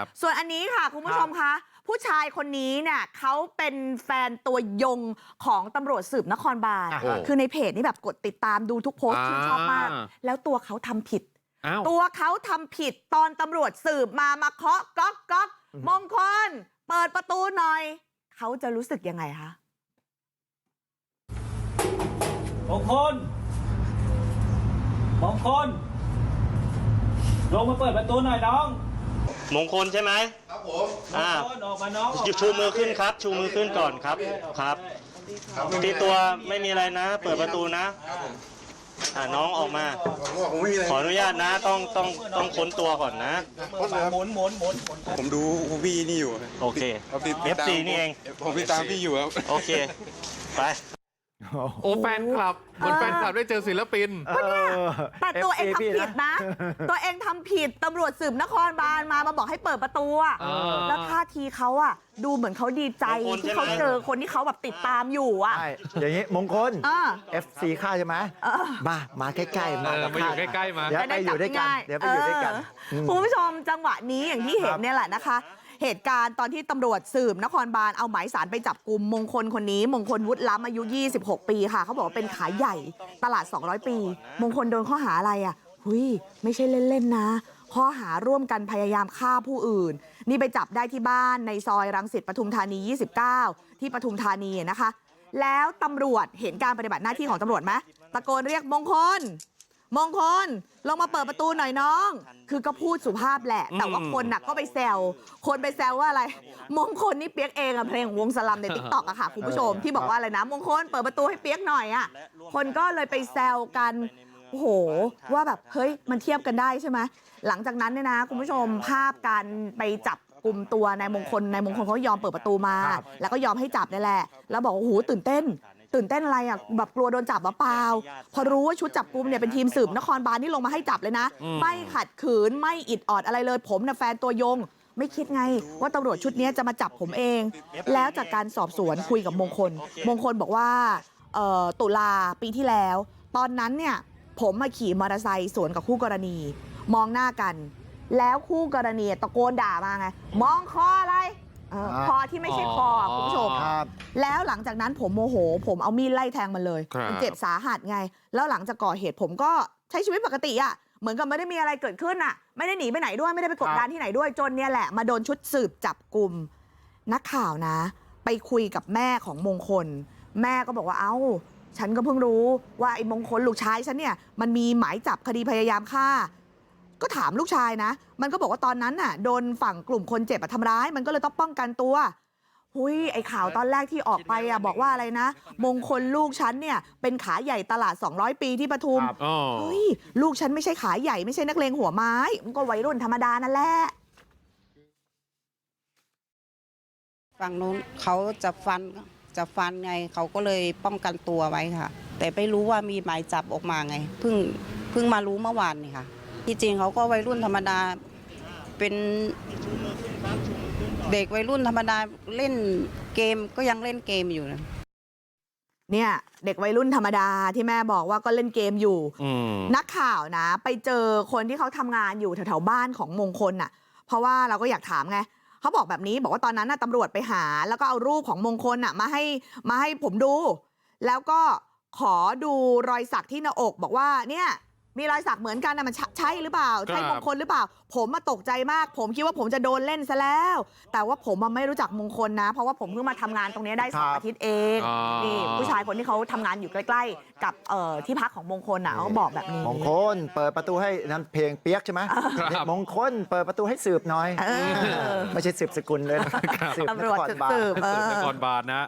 ครับส่วนอันนี้ค่ะคุณผู้ชมคะผู้ชายคนนี้เนี่ยเขาเป็นแฟนตัวยงของตำรวจสืบนครบาลอ่าคือในเพจนี่แบบกดติดตามดูทุกโพสต์ชื่นชอบมากอ่าแล้วตัวเขาทำผิดอ้าวตัวเขาทำผิดตอนตำรวจสืบมามาเคาะก๊อกก๊อกมงคล เปิดประตูหน่อย เขาจะรู้สึกยังไงคะมงคลมงคลลงมาเปิดประตูหน่อยน้อง มงคลใช่ไหมครับผมอ่ามงคลออกมาน้องออกมาชูมือขึ้นครับ ชูมือขึ้นก่อนครับ ครับที่ตัวไม่มีอะไรนะ เปิดประตูนะอ่าน้องออกมา ผมบอกผมไม่มีอะไรขออนุญาตนะ ต้องต้องต้องค้นตัวก่อนนะโทษนะครับหมุนหมุนหมุนหมุนผมดูพี่นี่อยู่โอเค ครับติดติดตาม FC นี่เอง ผมติดตามพี่อยู่ครับ โอเค ไป โอ้แฟนคลับ เหมือนแฟนคลับได้เจอศิลปินแต่ตัวเองทำผิดนะ ตัวเองทำผิดตำรวจสืบนครบาลมามาบอกให้เปิดประตูอะเออ แล้วท่าทีเขาอะดูเหมือนเขาดีใจมงคลใช่ไหมที่เขาเจอคนที่เขาแบบติดตามอยู่อะใช่อย่างนี้มงคลอ่า FC ค่าใช่ไหมเออ มามาใกล้ๆมาเออกับมาอยู่ข้ใกล้ๆมา เดี๋ยวไปอยู่ด้วยกันง่าเดี๋ยวไปอยู่ด้วยกันเออคุณผู้ชมจังหวะนี้อย่างที่เห็นเนี่ยแหละนะคะ เหตุการณ์ตอนที่ตำรวจสืบนครบาลเอาหมายสารไปจับกลุ่มมงคลคนนี้มงคลวุฒิล้ำอายุ26ปีค่ะเขาบอกว่าเป็นขายใหญ่ตลาด200ปี มงคลโดนข้อหาอะไรอะหุยไม่ใช่เล่นๆนะ ข้อหาร่วมกันพยายามฆ่าผู้อื่น นี่ไปจับได้ที่บ้านในซอยรังสิตปทุมธานี 29 ที่ปทุมธานีนะคะ แล้วตำรวจเห็นการปฏิบัติหน้าที่ของตำรวจไหมตะโกนเรียกมงคล มงคลลงมาเปิดประตูหน่อยน้องคือก็พูดสุภาพแหละ แต่ว่าคนน่ะก็ไปแซวคนไปแซวว่าอะไร มงคลนี่เปียกเองอะเพลงของวงสลัมในทิกตอกอะค่ะคุณผู้ชมที่บอกว่าอะไรนะมงคลเปิดประตูให้เปียกหน่อยอะคนก็เลยไปแซวกันโอ้โหว่าแบบเฮ้ยมันเทียบกันได้ใช่ไหมหลังจากนั้นเนี่ยนะ คุณผู้ชมภาพการไปจับกลุ่มตัวนายมงคลนายมงคลเขาก็ยอมเปิดประตูมาครับแล้วก็ยอมให้จับนี่แหละ แล้วบอกว่าโอ้โหตื่นเต้น ตื่นเต้นอะไรอะแบบกลัวโดนจับหรือเปล่าพอรู้ว่าชุดจับกลุ่มเนี่ยเป็นทีมสืบนครบาลนี่ลงมาให้จับเลยนะอืมไม่ขัดขืนไม่อิดออดอะไรเลย ผมน่ะแฟนตัวยง ไม่คิดไง ว่าตำรวจชุดนี้จะมาจับผมเอง แล้วจากการสอบสวนคุยกับมงคล มงคลบอกว่าเอ่อตุลาปีที่แล้ว ตอนนั้นเนี่ยผมมาขี่มอเตอร์ไซค์สวนกับคู่กรณี มองหน้ากัน แล้วคู่กรณีตะโกนด่ามาไง มองคออะไรเอออ่า คอที่ไม่ใช่คออะคุณผู้ชมครับแล้วหลังจากนั้นผมโมโห ผมเอามีดไล่แทงมันเลยครับมันเจ็บสาหัสไง แล้วหลังจากก่อเหตุผมก็ใช้ชีวิตปกติอะเหมือนกับไม่ได้มีอะไรเกิดขึ้นอะไม่ได้หนีไปไหนด้วยไม่ได้ไปกดดันที่ไหนด้วยจนเนี่ยแหละมาโดนชุดสืบจับกลุ่มนักข่าวนะ ไปคุยกับแม่ของมงคล แม่ก็บอกว่าเอ้า ฉันก็เพิ่งรู้ว่าไอ้มงคลลูกชายฉันเนี่ยมันมีหมายจับคดีพยายามฆ่า ก็ถามลูกชายนะมันก็บอกว่าตอนนั้นน่ะโดนฝั่งกลุ่มคนเจ็บอะทำร้ายมันก็เลยต้องป้องกันตัวหุยไอข่าวตอนแรกที่ออกไปอะบอกว่าอะไรนะมงคลลูกฉันเนี่ยเป็นขาใหญ่ตลาด200ปีที่ปทุมครับอ๋อเฮ้ยลูกฉันไม่ใช่ขาใหญ่ไม่ใช่นักเลงหัวไม้มันก็วัยรุ่นธรรมดานั่นแหละฝั่งนู้นเขาจะฟันจะฟันไงเขาก็เลยป้องกันตัวไว้ค่ะ แต่ไม่รู้ว่ามีหมายจับออกมาไงเพิ่งเพิ่งมารู้เมื่อวานนี่ค่ะ ที่จริงเขาก็วัยรุ่นธรรมดาเป็นเด็กวัยรุ่นธรรมดาเล่นเกมก็ยังเล่นเกมอยู่นะเนี่ยเด็กวัยรุ่นธรรมดาที่แม่บอกว่าก็เล่นเกมอยู่อืมนักข่าวนะ ไปเจอคนที่เขาทำงานอยู่แถวๆบ้านของมงคลน่ะ เพราะว่าเราก็อยากถามไงเขาบอกแบบนี้บอกว่าตอนนั้นน่ะตำรวจไปหา แล้วก็เอารูปของมงคลน่ะมาให้มาให้ผมดู แล้วก็ขอดูรอยสักที่หน้าอกบอกว่าเนี่ย มีรอยสักเหมือนกันนะมันใช่ใช่หรือเปล่าใช่ครับมงคลหรือเปล่า ผมมาตกใจมาก ผมคิดว่าผมจะโดนเล่นซะแล้ว แต่ว่าผมอะไม่รู้จักมงคลนะ เพราะว่าผมเพิ่งมาทำงานตรงนี้ได้สองครับอาทิตย์เองอ๋อนี่ผู้ชายคนที่เขาทำงานอยู่ใกล้ ๆ กับเอ่อที่พักของมงคลน่ะเขาก็บอกแบบนี้มงคล เปิดประตูให้นั่นเพลงเปียกใช่ไหมครับมงคลเปิดประตูให้สืบหน่อยเออไม่ใช่สืบสกุลเลยนะสืบนตำรวจคจะบาลสืบเอสืบนอครบาลนะ